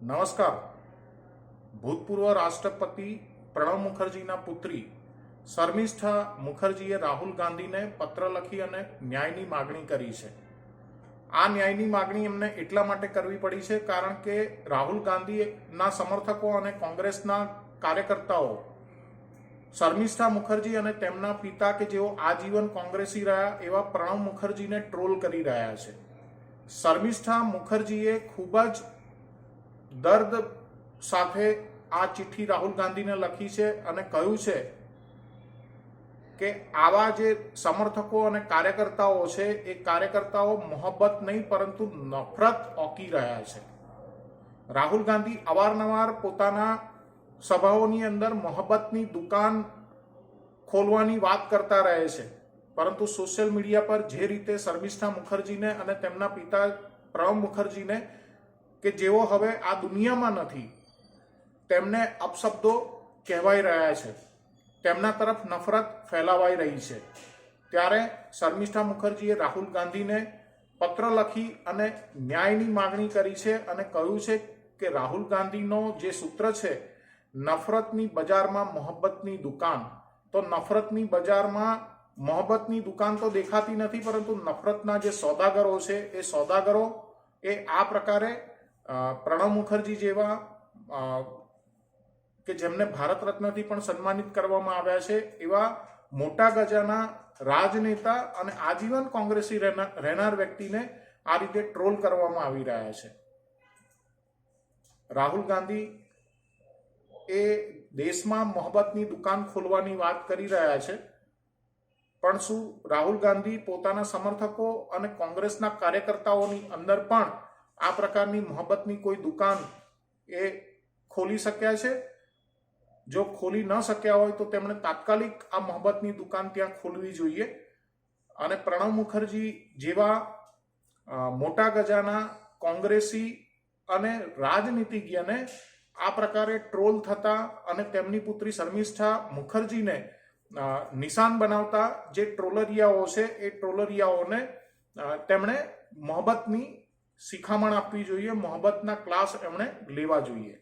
નમસ્કાર. ભૂતપૂર્વ રાષ્ટ્રપતિ પ્રણવ મુખર્જીના પુત્રી શર્મિષ્ઠા મુખર્જીએ રાહુલ ગાંધીને પત્ર લખી અને ન્યાયની માગણી કરી છે. આ ન્યાયની માગણી એમને એટલા માટે કરવી પડી છે કારણ કે રાહુલ ગાંધીના સમર્થકો અને કોંગ્રેસના કાર્યકર્તાઓ, શર્મિષ્ઠા મુખર્જી અને તેમના પિતા કે જેઓ આજીવન કોંગ્રેસી રહ્યા એવા પ્રણવ મુખર્જીને ટ્રોલ કરી રહ્યા છે. શર્મિષ્ઠા મુખર્જીએ ખૂબ જ દર્દ સાથે આ ચિઠ્ઠી રાહુલ ગાંધીને લખી છે અને કહ્યું છે કે આવા જે સમર્થકો અને કાર્યકર્તાઓ છે, એ કાર્યકર્તાઓ મોહબ્બત નહીં, પરંતુ નફરત ઓકી રહ્યા છે. રાહુલ ગાંધી અવારનવાર પોતાના સભાઓની અંદર મોહબ્બતની દુકાન ખોલવાની વાત કરતા રહે છે. પરંતુ સોશિયલ મીડિયા પર જે રીતે શર્મિષ્ઠા મુખર્જીને અને તેમના પિતા પ્રણવ મુખર્જીને કે જેઓ હવે આ દુનિયામાં નથી, તેમને અપશબ્દો કહેવાઈ રહ્યા છે. તેમના તરફ નફરત ફેલાવાઈ રહી છે. ત્યારે શર્મિષ્ઠા મુખર્જીએ રાહુલ ગાંધીને પત્ર લખી અને ન્યાયની માગણી કરી છે અને કહ્યું છે કે રાહુલ ગાંધીનો જે સૂત્ર છે, નફરતની બજારમાં મોહબ્બતની દુકાન, તો નફરતની બજારમાં મોહબ્બતની દુકાન તો દેખાતી નથી, પરંતુ નફરતના જે સોદાગરો છે, એ સોદાગરો એ આ પ્રકારે પ્રણવ મુખર્જી જેવા કે જેમને ભારત રત્નથી પણ સન્માનિત કરવામાં આવ્યા છે, એવા મોટા ગજાના રાજનેતા અને આજીવન કોંગ્રેસી રહેના- રહેનાર વ્યક્તિને આ રીતે ટ્રોલ કરવામાં આવી રહ્યા છે. રાહુલ ગાંધી એ દેશમાં મોહબ્બતની દુકાન ખોલવાની વાત કરી રહ્યા છે, પણ શું રાહુલ ગાંધી પોતાના સમર્થકો અને કોંગ્રેસના કાર્યકર્તાઓની અંદર પણ આ પ્રકારની મોહબ્બતની કોઈ દુકાન એ ખોલી શક્યા છે? જો ખોલી ન શક્યા હોય તો તેમણે તાત્કાલિક આ મોહબ્બતની દુકાન ત્યાં ખોલવી જોઈએ. અને પ્રણવ મુખર્જી જેવા મોટા ગજાના કોંગ્રેસી અને રાજનીતિજ્ઞને આ પ્રકારે ટ્રોલ થતા અને તેમની પુત્રી શર્મિષ્ઠા મુખર્જીને નિશાન બનાવતા જે ટ્રોલરિયાઓ છે એ ટ્રોલરિયાઓને તેમણે મોહબ્બતની શિખામણ આપવી જોઈએ મોહબ્બતના ક્લાસ એમણે લેવા જોઈએ.